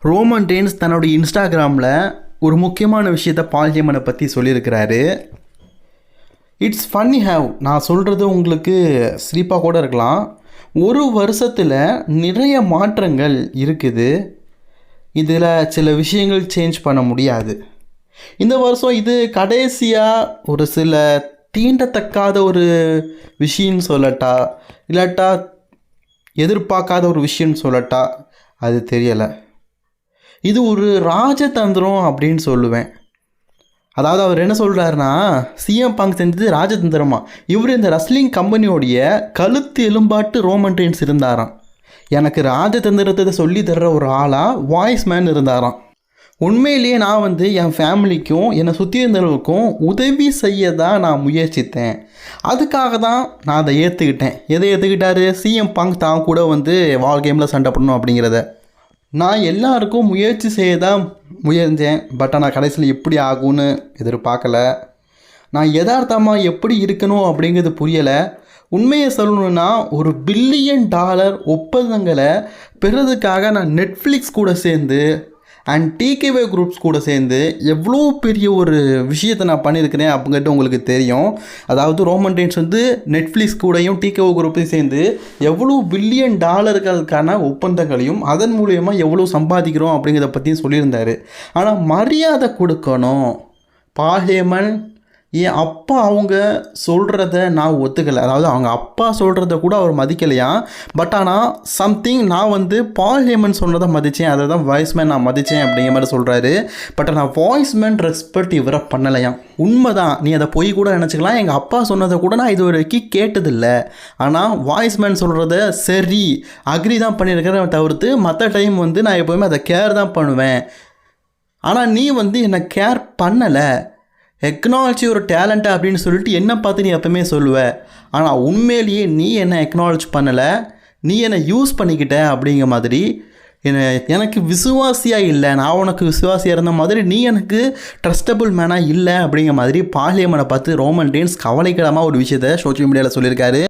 Roman dance தன்னோட இன்ஸ்டாகிராமில் ஒரு முக்கியமான விஷயத்த பால் பற்றி சொல்லியிருக்கிறாரு. இட்ஸ் ஃபன்னி ஹேவ் நான் சொல்கிறது உங்களுக்கு சிரிப்பாக கூட இருக்கலாம். ஒரு வருஷத்தில் நிறைய மாற்றங்கள் இருக்குது. இதில் சில விஷயங்கள் சேஞ்ச் பண்ண முடியாது. இந்த வருஷம் இது கடைசியாக ஒரு சில தீண்டத்தக்காத ஒரு விஷயம்னு சொல்லட்டா இல்லாட்டா எதிர்பார்க்காத ஒரு விஷயம்னு சொல்லட்டா அது தெரியலை. இது ஒரு ராஜதந்திரம் அப்படின்னு சொல்லுவேன். அதாவது அவர் என்ன சொல்கிறாருன்னா சிஎம் பாங் செஞ்சது ராஜதந்திரமா? இவர் இந்த ரஸ்லிங் கம்பெனியோடைய கழுத்து எலும்பாட்டு ரோமன் ரெயின்ஸ் இருந்தாராம். எனக்கு ராஜதந்திரத்தை சொல்லி தர்ற ஒரு ஆளாக வாய்ஸ் மேன் இருந்தாராம். உண்மையிலேயே நான் வந்து என் ஃபேமிலிக்கும் என்னை சுற்றி இருந்தவர்களுக்கும் உதவி செய்ய தான் நான் முயற்சித்தேன். அதுக்காக தான் நான் அதை ஏற்றுக்கிட்டேன் எதை ஏற்றுக்கிட்டாரு சிஎம் பங்க் தான் கூட வந்து வால் கேமில் சண்டை பண்ணணும் அப்படிங்கிறத. நான் எல்லாருக்கும் முயற்சி செய்ய தான் முயன்றேன் பட் ஆனால் கடைசியில் எப்படி ஆகும்னு எதிர்பார்க்கல. நான் யதார்த்தமாக எப்படி இருக்கணும் அப்படிங்கிறது புரியலை. உண்மையை சொல்லணும்னா ஒரு பில்லியன் டாலர் ஒப்பந்தங்களை பெறதுக்காக நான் நெட்ஃப்ளிக்ஸ் கூட சேர்ந்து அண்ட் டிகேவே குரூப்ஸ் கூட சேர்ந்து எவ்வளோ பெரிய ஒரு விஷயத்தை நான் பண்ணியிருக்கிறேன் அப்படிங்கிறது உங்களுக்கு தெரியும். அதாவது ரோமன் டைன்ஸ் வந்து நெட்ஃப்ளிக்ஸ் கூடயும் டிகேஓ குரூப்பையும் சேர்ந்து எவ்வளோ பில்லியன் டாலர்களுக்கான ஒப்பந்தங்களையும் அதன் மூலியமாக எவ்வளோ சம்பாதிக்கிறோம் அப்படிங்கிறத பற்றியும் சொல்லியிருந்தார். ஆனால் மரியாதை கொடுக்கணும். பாஹேமன் என் அப்பா அவங்க சொல்கிறத நான் ஒத்துக்கலை. அதாவது அவங்க அப்பா சொல்கிறத கூட அவர் மதிக்கலையா? பட் ஆனால் சம்திங் நான் வந்து பால் ஹேமன் சொன்னதை மதித்தேன் அதை தான் வாய்ஸ்மேன் நான் மதித்தேன் அப்படிங்கிற மாதிரி சொல்கிறாரு பட் நான் வாய்ஸ்மேன் ரெஸ்பெக்ட் இவரை பண்ணலையாம் உண்மைதான். நீ அதை போய் கூட நினச்சிக்கலாம். எங்கள் அப்பா சொன்னதை கூட நான் இது வரைக்கும் கேட்டதில்லை. ஆனால் வாய்ஸ்மேன் சொல்கிறத சரி அக்ரி தான் பண்ணியிருக்கிறேன் தவிர்த்து மற்ற டைம் வந்து நான் எப்போவுமே அதை கேர் தான் பண்ணுவேன். ஆனால் நீ வந்து என்னை கேர் பண்ணலை. எக்னாலஜி ஒரு டேலண்ட்டு அப்படின்னு சொல்லிட்டு என்னை பார்த்து நீ எப்பவுமே சொல்லுவ? ஆனால் உண்மையிலேயே நீ என்னை எக்னாலஜ் பண்ணலை? நீ என்னை யூஸ் பண்ணிக்கிட்ட அப்படிங்கிற மாதிரி என்னை எனக்கு விசுவாசியாக இல்லை. நான் உனக்கு விசுவாசியாக இருந்த மாதிரி நீ எனக்கு ட்ரஸ்டபுள் மேனாக இல்லை அப்படிங்கிற மாதிரி பாலியமனை பார்த்து ரோமன் டேன்ஸ் கவலைக்கிடமாக ஒரு விஷயத்த சோஷியல் மீடியாவில் சொல்லியிருக்காரு.